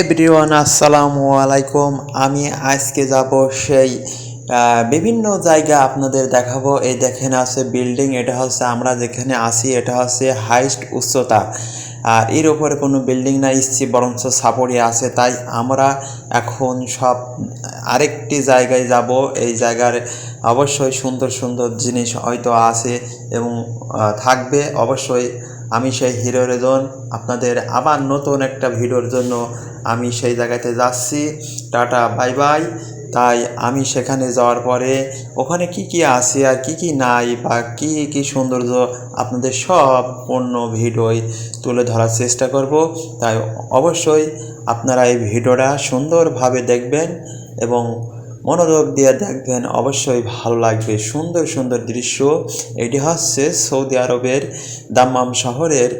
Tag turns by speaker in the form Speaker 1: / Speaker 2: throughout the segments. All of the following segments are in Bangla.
Speaker 1: এভরিওয়ান, আসসালামু আলাইকুম। আমি আজকে যাব সেই বিভিন্ন জায়গা আপনাদের দেখাবো। এই দেখেন আছে বিল্ডিং, এটা হচ্ছে আমরা যেখানে আসি এটা হচ্ছে হাইস্ট উচ্চতা। আর এর উপরে কোনো বিল্ডিং না ইচ্ছি বরঞ্চ সাপড়ি আছে। তাই আমরা এখন সব, আরেকটি জায়গায় যাব। এই জায়গার অবশ্যই সুন্দর সুন্দর জিনিস হয়তো আছে এবং থাকবে। অবশ্যই আমি সেই হিরো রেজন আপনাদের আবার নতুন একটা ভিডিওর জন্য আমি সেই জায়গাতে যাচ্ছি। Tata, bye bye. তাই আমি সেখানে যাওয়ার পরে ওখানে কি কি আছে আর কি কি নাই বা কি কি সৌন্দর্য আপনাদের সব পূর্ণ ভিডিওই তুলে ধরার চেষ্টা করব। তাই অবশ্যই আপনারা এই ভিডিওটা সুন্দরভাবে দেখবেন এবং মনোযোগ দিয়ে দেখবেন, অবশ্যই ভালো লাগবে। সুন্দর সুন্দর দৃশ্য। এটি হচ্ছে সৌদি আরবের দাম্মাম শহরের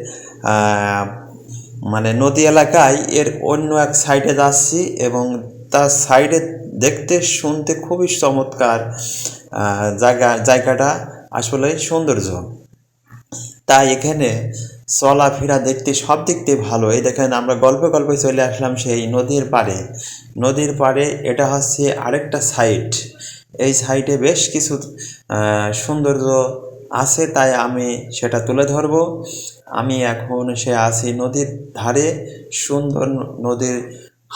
Speaker 1: মানে নদী এলাকায়। এর অন্য এক সাইডে যাচ্ছি এবং তার সাইডে দেখতে, শুনতে খুবই চমৎকার জায়গা, জায়গাটা। আসলে সৌন্দর্য। তাই এখানে চলাফেরা দেখতে সব দিয়ে ভালো। এই দেখেন আমরা গল্পে গল্পে চলে আসলাম সেই নদীর পাড়ে। নদীর পাড়ে এটা হচ্ছে আরেকটা সাইট এই সাইটে বেশ কিছু সৌন্দর্য আছে, তাই আমি সেটা তুলে ধরব। আমি এখন সে আছি নদীর ধারে। সুন্দর নদীর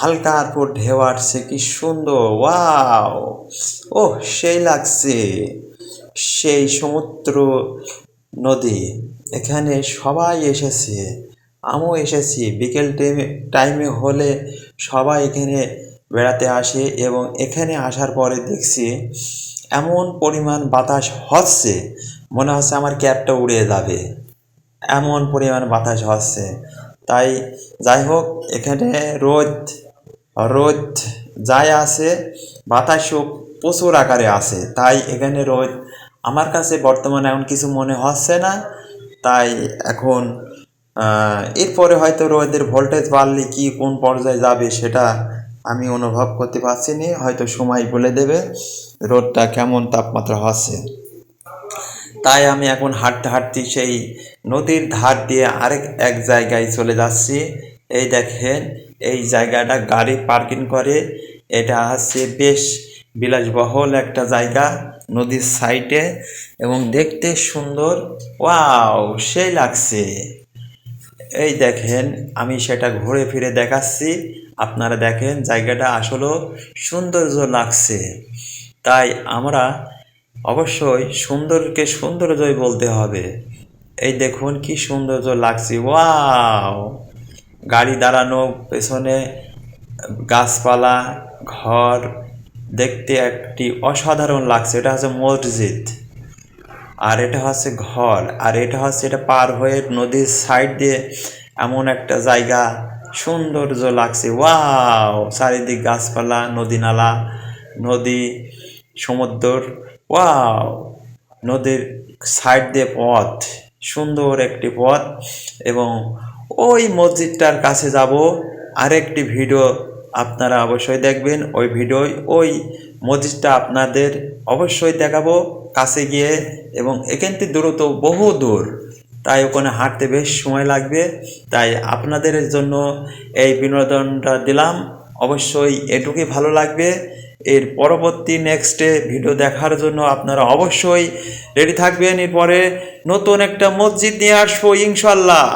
Speaker 1: হালকার পর ঢেউ আসছে, কি সুন্দর, ওয়াও! ও সেই লাগছে। সেই সমুদ্র নদী। এখানে সবাই এসেছে। আমিও এসেছি। বিকেল টাইমে টাইমে হলে সবাই এখানে বেড়াতে আসে এবং এখানে আসার পরে দেখছি এমন পরিমাণ বাতাস হচ্ছে, মনে হচ্ছে আমার ক্যাবটা উড়ে যাবে। এমন পরিমাণ বাতাস হচ্ছে। তাই যাই হোক, এখানে রোদ রোদ যাই আছে, বাতাসও প্রচুর আকারে আছে। তাই এখানে রোদ আমার কাছে বর্তমানে এমন কিছু মনে হচ্ছে না। তাই এখন এরপরে হয়তো রোদের ভোল্টেজ বাড়লে কি কোন পর্যায়ে যাবে সেটা আমি অনুভব করতে পারছি না। হয়তো সময় বলে দেবে রোদটা কেমন তাপমাত্রা হচ্ছে। তাই আমি এখন হাঁটতে হাঁটতে সেই নদীর ধার দিয়ে আরেক এক জায়গায় চলে যাচ্ছি। এই দেখেন, এই জায়গাটা গাড়ি পার্কিং করে। এটা হচ্ছে বেশ বিলাসবহুল একটা জায়গা নদীর সাইডে এবং দেখতে সুন্দর। ওয়াও, সেই লাগছে। এই দেখেন, আমি সেটা ঘুরে ফিরে দেখাচ্ছি। আপনারা দেখেন, জায়গাটা আসলেও সৌন্দর্য লাগছে। তাই আমরা অবশ্যই সুন্দরকে সৌন্দর্যই বলতে হবে। এই দেখুন, কি সৌন্দর্য লাগছে। ওয়াও! গাড়ি দাঁড়ানো, পেছনে গাছপালা, ঘর দেখতে একটি অসাধারণ লাগছে, এটা হচ্ছে মসজিদ। আর এটা হচ্ছে ঘর, আর এটা হচ্ছে এটা পার হয়ে নদীর সাইড দিয়ে এমন একটা জায়গা, সৌন্দর্য লাগছে, ওয়াও! চারিদিক গাছপালা, নদী নালা, নদী, সমুদ্র, ওয়াও! নদীর সাইড দিয়ে পথ, সুন্দর একটি পথ এবং ওই মসজিদটার কাছে যাব, আরেকটি ভিডিও আপনারা অবশ্যই দেখবেন ওই ভিডিও ওই মসজিদটা আপনাদের অবশ্যই দেখাবো কাছে গিয়ে এবং এখান থেকে দূরত্ব বহু দূর। তাই ওখানে হাঁটতে বেশ সময় লাগবে। তাই আপনাদের জন্য এই বিনোদনটা দিলাম। অবশ্যই এটুকুই ভালো লাগবে। এর পরবর্তী নেক্সটে ভিডিও দেখার জন্য আপনারা অবশ্যই রেডি থাকবেন। এরপরে নতুন একটা মসজিদ নিয়ে আসব ইনশাল্লাহ